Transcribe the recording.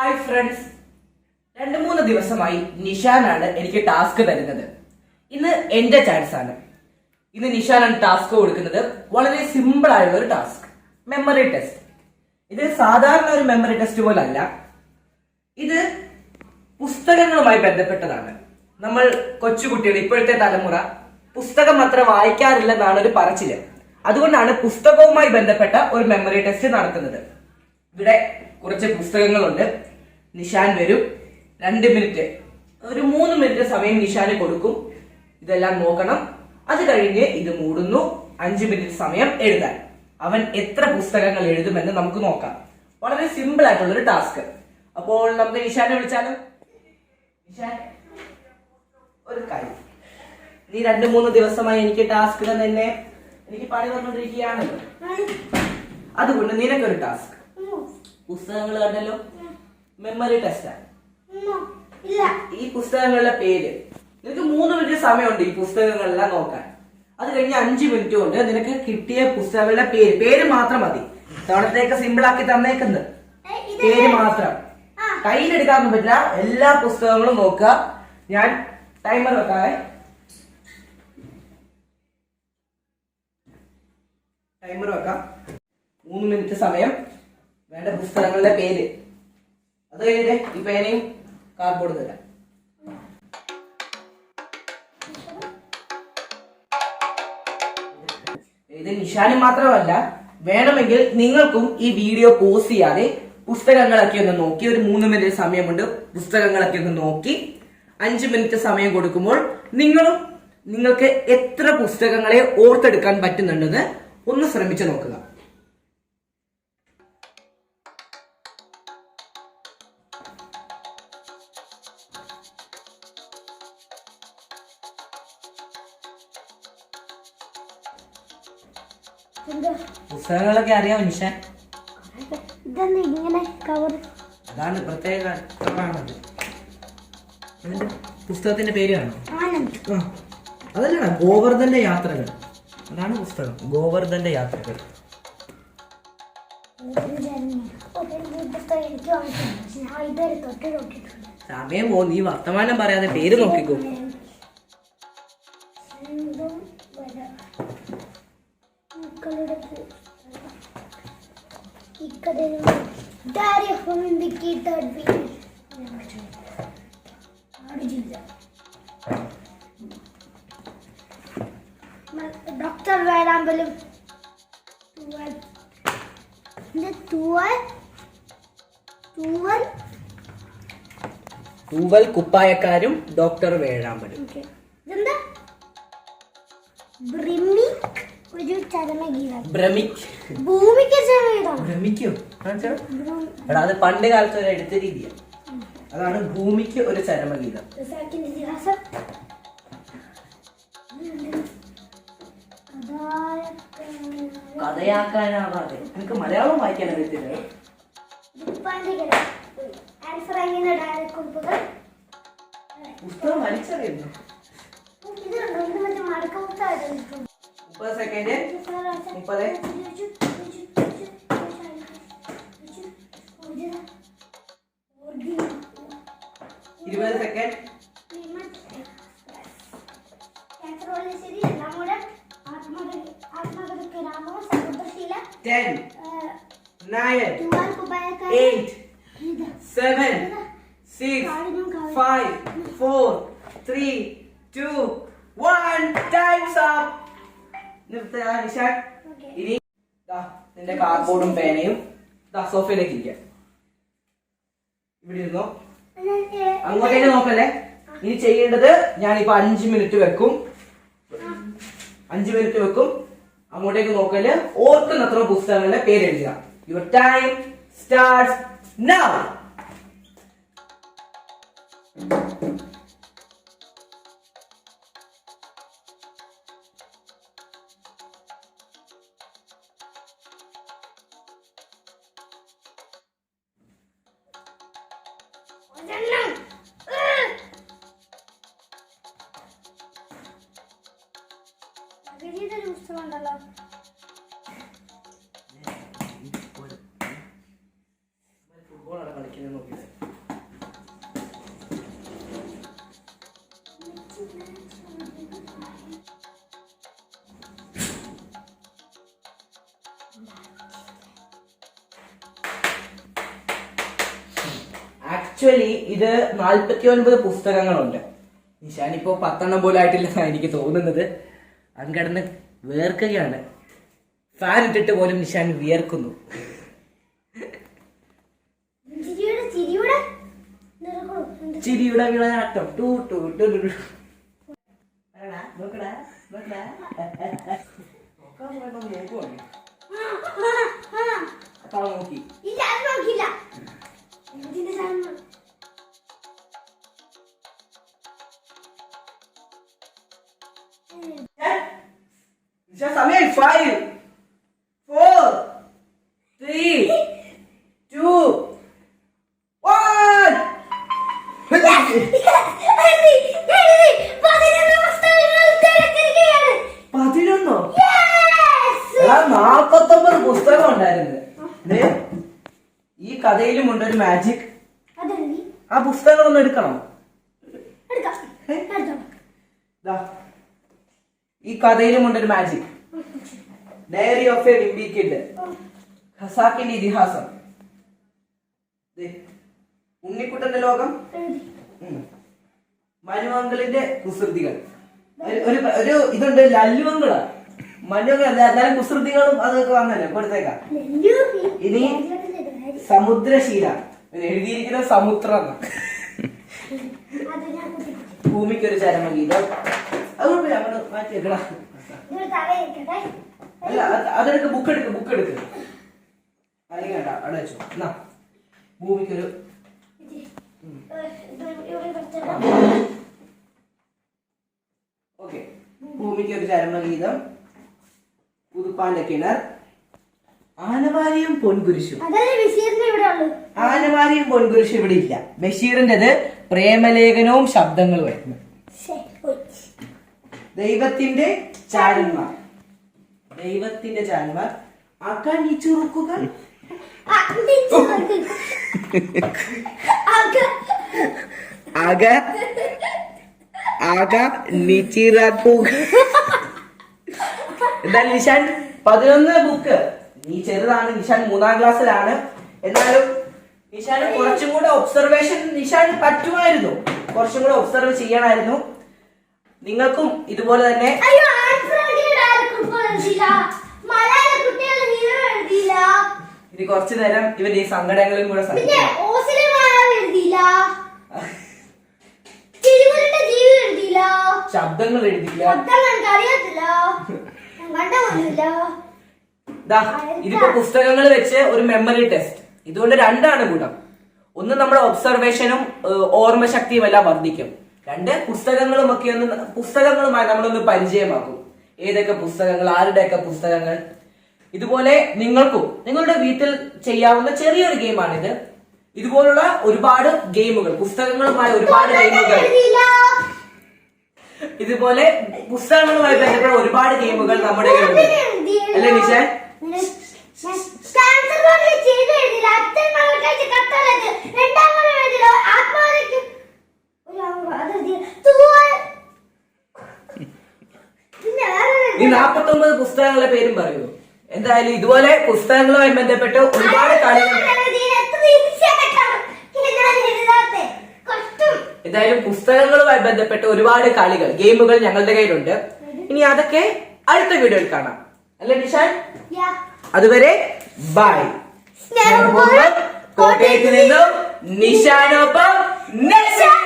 Hi friends രണ്ട് മൂന്ന് ദിവസമായി നിഷാനാണ് എനിക്ക് ടാസ്ക് തരുന്നത്. ഇന്ന് എന്റെ ചാൻസ് ആണ്. ഇന്ന് നിഷാനാണ് ടാസ്ക് കൊടുക്കുന്നത്. വളരെ സിമ്പിൾ ആയുള്ള ഒരു ടാസ്ക് മെമ്മറി ടെസ്റ്റ് ഇത് സാധാരണ ഒരു മെമ്മറി ടെസ്റ്റ് പോലല്ല. ഇത് പുസ്തകങ്ങളുമായി ബന്ധപ്പെട്ടതാണ്. നമ്മൾ കൊച്ചുകുട്ടികൾ ഇപ്പോഴത്തെ തലമുറ പുസ്തകം അത്ര വായിക്കാറില്ലെന്നാണ് ഒരു പറച്ചിൽ. അതുകൊണ്ടാണ് പുസ്തകവുമായി ബന്ധപ്പെട്ട ഒരു മെമ്മറി ടെസ്റ്റ് നടത്തുന്നത്. ഇവിടെ കുറച്ച് പുസ്തകങ്ങളുണ്ട്. നിഷാൻ വരും. രണ്ട് മിനിറ്റ്. ഒരു മൂന്ന് മിനിറ്റ് സമയം നിഷാന് കൊടുക്കും. ഇതെല്ലാം നോക്കണം. അത് കഴിഞ്ഞ് ഇത് മൂടുന്നു. അഞ്ച് മിനിറ്റ് സമയം എഴുതാൻ. അവൻ എത്ര പുസ്തകങ്ങൾ എഴുതുമെന്ന് നമുക്ക് നോക്കാം. വളരെ സിമ്പിൾ ആയിട്ടുള്ള ഒരു ടാസ്ക് അപ്പോൾ നമുക്ക് നിഷാനെ വിളിച്ചാലോ? നിഷാൻ ഒരു കാര്യം. നീ രണ്ടു മൂന്ന് ദിവസമായി എനിക്ക് ടാസ്ക് തന്നെ എനിക്ക് പണി തന്നുകൊണ്ടിരിക്കുകയാണല്ലോ അതുകൊണ്ട് നിനക്കൊരു ടാസ്ക് പുസ്തകങ്ങൾ കണ്ടല്ലോ? മെമ്മറി ടെസ്റ്റാണ് ഈ പുസ്തകങ്ങളുടെ പേര്. നിനക്ക് മൂന്ന് മിനിറ്റ് സമയമുണ്ട് ഈ പുസ്തകങ്ങളെല്ലാം നോക്കാൻ. അത് കഴിഞ്ഞ് അഞ്ച് മിനിറ്റ് കൊണ്ട് നിനക്ക് കിട്ടിയ പുസ്തകങ്ങളുടെ പേര്. പേര് മാത്രം മതി. തവണത്തേക്ക് സിമ്പിൾ ആക്കി തന്നേക്കുന്നത്. പേര് മാത്രം. കയ്യിലെടുക്കാനൊന്നും പറ്റില്ല. എല്ലാ പുസ്തകങ്ങളും നോക്കുക. ഞാൻ ടൈമർ വെക്കാവേ. ടൈമർ വെക്കാം. മൂന്ന് മിനിറ്റ് സമയം. വേണ്ട പുസ്തകങ്ങളുടെ പേര്. അത് കഴിഞ്ഞിട്ട് ഈ പേനയും കാർഡ്ബോർഡ് തരാം ഇത് നിഷാനും മാത്രമല്ല വേണമെങ്കിൽ നിങ്ങൾക്കും ഈ വീഡിയോ പോസ് ചെയ്യാതെ പുസ്തകങ്ങളൊക്കെ ഒന്ന് നോക്കി ഒരു മൂന്ന് മിനിറ്റ് സമയമുണ്ട് പുസ്തകങ്ങളൊക്കെ ഒന്ന് നോക്കി അഞ്ച് മിനിറ്റ് സമയം കൊടുക്കുമ്പോൾ നിങ്ങളും നിങ്ങൾക്ക് എത്ര പുസ്തകങ്ങളെ ഓർത്തെടുക്കാൻ പറ്റുന്നുണ്ടെന്ന് ഒന്ന് ശ്രമിച്ചു നോക്കുക. പുസ്തകങ്ങളൊക്കെ അറിയാം മനുഷ്യൻ ഇങ്ങനെ കവർ അതാണ് പ്രത്യേക പുസ്തകത്തിന്റെ പേര് കാണോ. അതല്ല ഗോവർദ്ധന്റെ യാത്രകൾ. അതാണ് പുസ്തകം ഗോവർദ്ധന്റെ യാത്രകൾ. സമയം പോ നീ വർത്തമാനം പറയാതെ പേര് നോക്കിക്കോ. ഇക്കഥയിൽ from തേർഡ് വീക്ക് ഡോക്ടർ വേഴാമ്പലും തൂവൽ തൂവൽ തൂവൽ തൂവൽ കുപ്പായക്കാരും ഡോക്ടർ വേഴാമ്പലും. ഇതെന്താ? ബ്രിമ്മി എടാ അത് പണ്ട് കാലത്ത് ഒരു എടുത്ത രീതിയാണ് അതാണ് ഭൂമിക്ക് ഒരു ചരമഗീതം കഥയാക്കാനാവാതെ എനിക്ക് മലയാളം വായിക്കാൻ അറിയത്തില്ല പുസ്തകം വലിച്ചറിയുന്നു. മുപ്പത് സെക്കൻഡ് മുപ്പത് ഇരുപത് second ten nine eight seven six five four three two one times up നിർത്തുക നിഷാൻ. ഇനി നിന്റെ കാർഡ്ബോർഡും പേനയും ദാ സോഫയിലേക്ക് ഇരിക്കാം. ഇവിടെ ഇരുന്നോ? അങ്ങോട്ടേക്ക് നോക്കല്ലേ? ഇനി ചെയ്യേണ്ടത് ഞാനിപ്പോ അഞ്ച് മിനിറ്റ് വെക്കും. അഞ്ച് മിനിറ്റ് വെക്കും. അങ്ങോട്ടേക്ക് നോക്കൽ. ഓർക്കുന്നത്ര പുസ്തകങ്ങളുടെ പേര് എഴുതുക. Your time start now Adelante. Actually ഇത് നാൽപ്പത്തി ഒൻപത് പുസ്തകങ്ങളുണ്ട്. നിഷാൻ ഇപ്പോ പത്തെണ്ണം പോലും ആയിട്ടില്ലെന്നാണ് എനിക്ക് തോന്നുന്നത്. അങ്കടന്ന് വേർക്കുകയാണ്. ഫാൻ ഇട്ടിട്ട് പോലും നിഷാൻ വിയർക്കുന്നു. ചിരിയുടെ വിളയാട്ടം ടു ടു ടു ടു സമയം five four three two one. പതിനൊന്ന് നാപ്പത്തൊമ്പത് പുസ്തകം ഉണ്ടായിരുന്നു. ഈ കഥയിലുമുണ്ട് ഒരു മാജിക്. ആ പുസ്തകങ്ങളൊന്നും എടുക്കണം. എടുക്കാം. എടുത്തോ. കഥയിലും ഈ കഥയിലുമുണ്ട് ഒരു magic Diary of a Wimpy Kid ഖസാക്കിന്റെ ഇതിഹാസം. ഉണ്ണിക്കുട്ടന്റെ ലോകം. മനുവങ്കളിന്റെ കുസൃതികൾ. ഒരു- ഒരു ഇതുണ്ട് ലല്ലുവങ്കളാ മനുവങ്കൾ എന്തായാലും എന്നാലും കുസൃതികളും അതൊക്കെ വന്നല്ലോ കൊടുത്തേക്കാം. ഇനി. സമുദ്രശീല. എഴുതിയിരിക്കുന്ന സമുദ്രം. ഭൂമിക്കൊരു ചരമഗീതം. അതുകൊണ്ട് ഞങ്ങൾ മാറ്റി വെക്കണം. അല്ല അതെടുക്ക് ബുക്ക് എടുക്ക് ബുക്ക് എടുക്ക്. അല്ലെങ്കിൽ വേണ്ട അവിടെ വെച്ചു. എന്നാ ഭൂമിക്കൊരു. ഓക്കെ. ഭൂമിക്ക് ഒരു ചരമഗീതം. പുതുപ്പാന്റെ കിണർ. ആനവാരിയും പൊൻകുരിശും. ആനവാരിയും പൊൻകുരിശും ഇവിടെ ഇല്ല. ബഷീറിന്റെ പ്രേമലേഖനവും ശബ്ദങ്ങളുമായിരുന്നു. ദൈവത്തിന്റെ ചാരന്മാർ. ദൈവത്തിന്റെ ചാരന്മാർ. ആക്കാൻ ഈ ചുറുക്കുക? ആക? അക നിച്ചിറക്കുക എന്തായാലും നിഷാൻ പതിനൊന്ന് ബുക്ക് നീ ചെറുതാണ് നിഷാൻ മൂന്നാം ക്ലാസ്സിലാണ്. എന്നാലും നിഷാന് കുറച്ചും കൂടെ ഒബ്സർവേഷൻ നിഷാൻ പറ്റുമായിരുന്നു. കുറച്ചും കൂടെ ഒബ്സർവ് ചെയ്യണമായിരുന്നു. നിങ്ങൾക്കും ഇതുപോലെ തന്നെ എഴുതിയില്ല. എഴുതിയില്ല. ഇനി കുറച്ചു നേരം ഇവന്റെ ഈ സങ്കടങ്ങളും കൂടെ എഴുതിയില്ല. എഴുതിയില്ല. ശബ്ദങ്ങൾ ദാ ഇതിപ്പോ പുസ്തകങ്ങൾ വെച്ച് ഒരു മെമ്മറി ടെസ്റ്റ് ഇതുകൊണ്ട് രണ്ടാണ് കൂടം ഒന്ന് നമ്മുടെ ഒബ്സർവേഷനും ഓർമ്മ ഓർമ്മശക്തിയും എല്ലാം വർദ്ധിക്കും. രണ്ട് പുസ്തകങ്ങളും ഒക്കെ ഒന്ന് പുസ്തകങ്ങളുമായി നമ്മളൊന്ന് പരിചയമാക്കും. ഏതൊക്കെ പുസ്തകങ്ങൾ ആരുടെയൊക്കെ പുസ്തകങ്ങൾ? ഇതുപോലെ നിങ്ങൾക്കും നിങ്ങളുടെ വീട്ടിൽ ചെയ്യാവുന്ന ചെറിയൊരു ഗെയിമാണിത്. ഇതുപോലുള്ള ഒരുപാട് ഗെയിമുകൾ പുസ്തകങ്ങളുമായി ഒരുപാട് ഗെയിമുകൾ. ഇതുപോലെ പുസ്തകങ്ങളുമായി ബന്ധപ്പെട്ട ഒരുപാട് ഗെയിമുകൾ നമ്മുടെ കയ്യിലുണ്ട്. അല്ലേ കൊണ്ട് ചെയ്ത് നാപ്പത്തൊമ്പത് പുസ്തകങ്ങളുടെ പേരും പറയൂ. എന്തായാലും ഇതുപോലെ പുസ്തകങ്ങളുമായി ബന്ധപ്പെട്ട് ഒരുപാട് കളികൾ എന്തായാലും പുസ്തകങ്ങളുമായി ബന്ധപ്പെട്ട് ഒരുപാട് കളികൾ ഗെയിമുകൾ ഞങ്ങളുടെ കയ്യിലുണ്ട്. ഇനി അതൊക്കെ അടുത്ത വീഡിയോയിൽ കാണാം. അല്ലേ നിഷാൻ? അതുവരെ ബൈ. കോട്ടയത്ത് നിന്നും നിഷാനൊപ്പം നിഷാൻ.